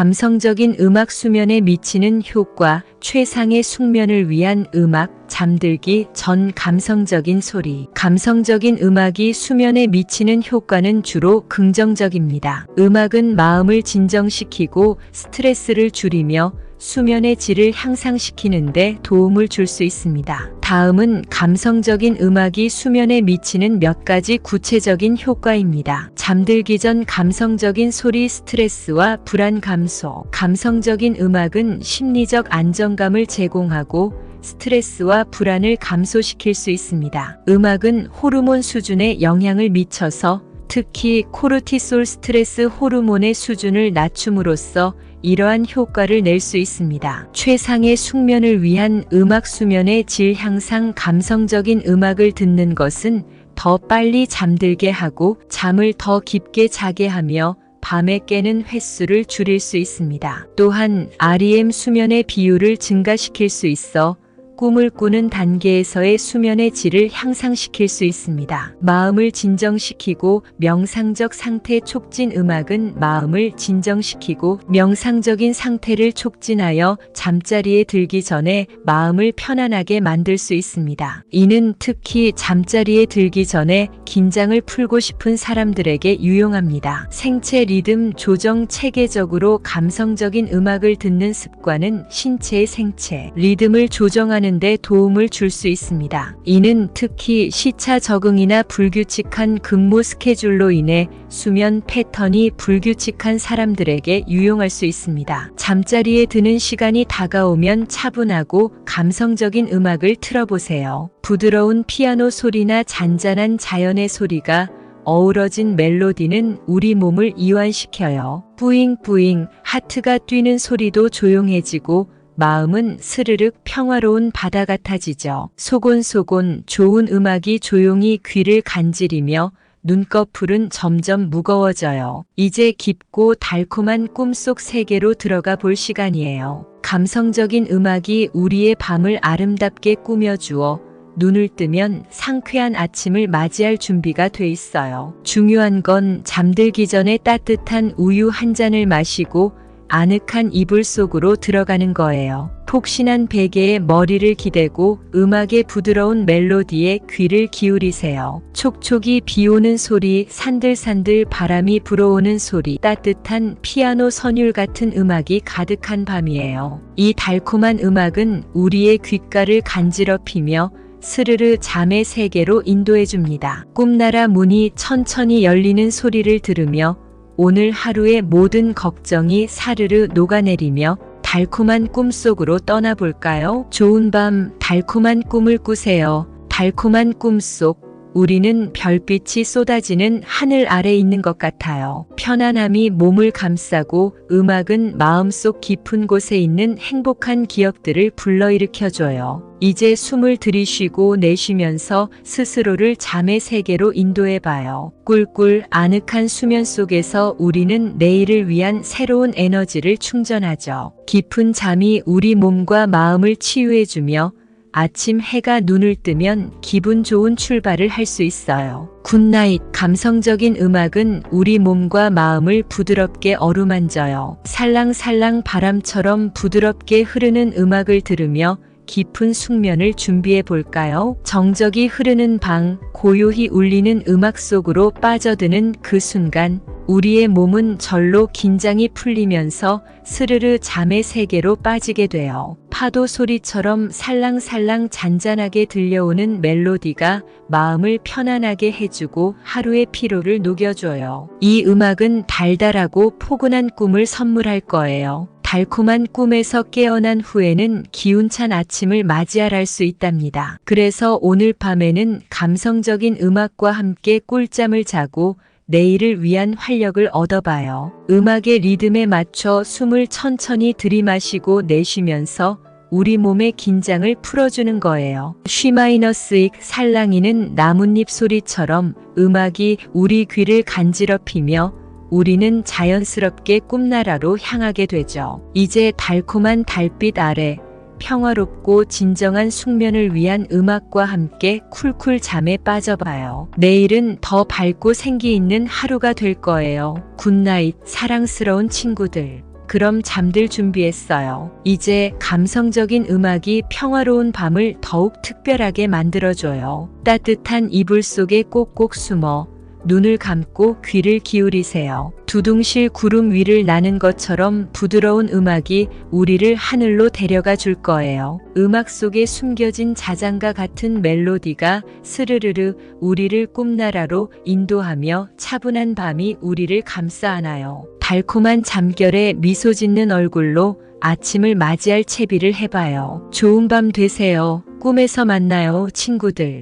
감성적인 음악 수면에 미치는 효과, 최상의 숙면을 위한 음악, 잠들기 전 감성적인 소리. 감성적인 음악이 수면에 미치는 효과는 주로 긍정적입니다. 음악은 마음을 진정시키고 스트레스를 줄이며 수면의 질을 향상시키는데 도움을 줄 수 있습니다. 다음은 감성적인 음악이 수면에 미치는 몇 가지 구체적인 효과입니다. 잠들기 전 감성적인 소리 스트레스와 불안 감소. 감성적인 음악은 심리적 안정감을 제공하고 스트레스와 불안을 감소시킬 수 있습니다. 음악은 호르몬 수준에 영향을 미쳐서 특히 코르티솔 스트레스 호르몬의 수준을 낮춤으로써 이러한 효과를 낼 수 있습니다. 최상의 숙면을 위한 음악 수면의 질 향상 감성적인 음악을 듣는 것은 더 빨리 잠들게 하고 잠을 더 깊게 자게 하며 밤에 깨는 횟수를 줄일 수 있습니다. 또한 REM 수면의 비율을 증가시킬 수 있어 꿈을 꾸는 단계에서의 수면의 질을 향상시킬 수 있습니다. 마음을 진정시키고 명상적 상태 촉진 음악은 마음을 진정시키고 명상적인 상태를 촉진하여 잠자리에 들기 전에 마음을 편안하게 만들 수 있습니다. 이는 특히 잠자리에 들기 전에 긴장을 풀고 싶은 사람들에게 유용합니다. 생체 리듬 조정 체계적으로 감성적인 음악을 듣는 습관은 신체의 생체 리듬을 조정하는 데 도움을 줄 수 있습니다. 이는 특히 시차 적응이나 불규칙한 근무 스케줄로 인해 수면 패턴이 불규칙한 사람들에게 유용할 수 있습니다. 잠자리에 드는 시간이 다가오면 차분하고 감성적인 음악을 틀어보세요. 부드러운 피아노 소리나 잔잔한 자연의 소리가 어우러진 멜로디는 우리 몸을 이완시켜요. 뿌잉뿌잉 하트가 뛰는 소리도 조용해지고 마음은 스르륵 평화로운 바다 같아지죠. 소곤소곤 좋은 음악이 조용히 귀를 간지리며 눈꺼풀은 점점 무거워져요. 이제 깊고 달콤한 꿈속 세계로 들어가 볼 시간이에요. 감성적인 음악이 우리의 밤을 아름답게 꾸며주어 눈을 뜨면 상쾌한 아침을 맞이할 준비가 돼 있어요. 중요한 건 잠들기 전에 따뜻한 우유 한 잔을 마시고 아늑한 이불 속으로 들어가는 거예요. 폭신한 베개에 머리를 기대고 음악의 부드러운 멜로디에 귀를 기울이세요. 촉촉이 비 오는 소리, 산들산들 바람이 불어오는 소리, 따뜻한 피아노 선율 같은 음악이 가득한 밤이에요. 이 달콤한 음악은 우리의 귓가를 간지럽히며 스르르 잠의 세계로 인도해 줍니다. 꿈나라 문이 천천히 열리는 소리를 들으며 오늘 하루의 모든 걱정이 사르르 녹아내리며 달콤한 꿈 속으로 떠나볼까요? 좋은 밤, 달콤한 꿈을 꾸세요. 달콤한 꿈 속, 우리는 별빛이 쏟아지는 하늘 아래 있는 것 같아요. 편안함이 몸을 감싸고 음악은 마음속 깊은 곳에 있는 행복한 기억들을 불러일으켜줘요. 이제 숨을 들이쉬고 내쉬면서 스스로를 잠의 세계로 인도해봐요. 꿀꿀 아늑한 수면 속에서 우리는 내일을 위한 새로운 에너지를 충전하죠. 깊은 잠이 우리 몸과 마음을 치유해주며 아침 해가 눈을 뜨면 기분 좋은 출발을 할 수 있어요. 굿나잇 감성적인 음악은 우리 몸과 마음을 부드럽게 어루만져요. 살랑살랑 바람처럼 부드럽게 흐르는 음악을 들으며 깊은 숙면을 준비해 볼까요? 정적이 흐르는 방, 고요히 울리는 음악 속으로 빠져드는 그 순간, 우리의 몸은 절로 긴장이 풀리면서 스르르 잠의 세계로 빠지게 돼요. 파도 소리처럼 살랑살랑 잔잔하게 들려오는 멜로디가 마음을 편안하게 해주고 하루의 피로를 녹여줘요. 이 음악은 달달하고 포근한 꿈을 선물할 거예요. 달콤한 꿈에서 깨어난 후에는 기운찬 아침을 맞이할 수 있답니다. 그래서 오늘 밤에는 감성적인 음악과 함께 꿀잠을 자고 내일을 위한 활력을 얻어봐요. 음악의 리듬에 맞춰 숨을 천천히 들이마시고 내쉬면서 우리 몸의 긴장을 풀어주는 거예요. 쉬마이너스익 살랑이는 나뭇잎 소리처럼 음악이 우리 귀를 간지럽히며 우리는 자연스럽게 꿈나라로 향하게 되죠. 이제 달콤한 달빛 아래 평화롭고 진정한 숙면을 위한 음악과 함께 쿨쿨 잠에 빠져봐요. 내일은 더 밝고 생기 있는 하루가 될 거예요. 굿나잇, 사랑스러운 친구들. 그럼 잠들 준비했어요. 이제 감성적인 음악이 평화로운 밤을 더욱 특별하게 만들어줘요. 따뜻한 이불 속에 꼭꼭 숨어 눈을 감고 귀를 기울이세요. 두둥실 구름 위를 나는 것처럼 부드러운 음악이 우리를 하늘로 데려가 줄 거예요. 음악 속에 숨겨진 자장가 같은 멜로디가 스르르르 우리를 꿈나라로 인도하며 차분한 밤이 우리를 감싸 안아요. 달콤한 잠결에 미소 짓는 얼굴로 아침을 맞이할 채비를 해봐요. 좋은 밤 되세요. 꿈에서 만나요, 친구들.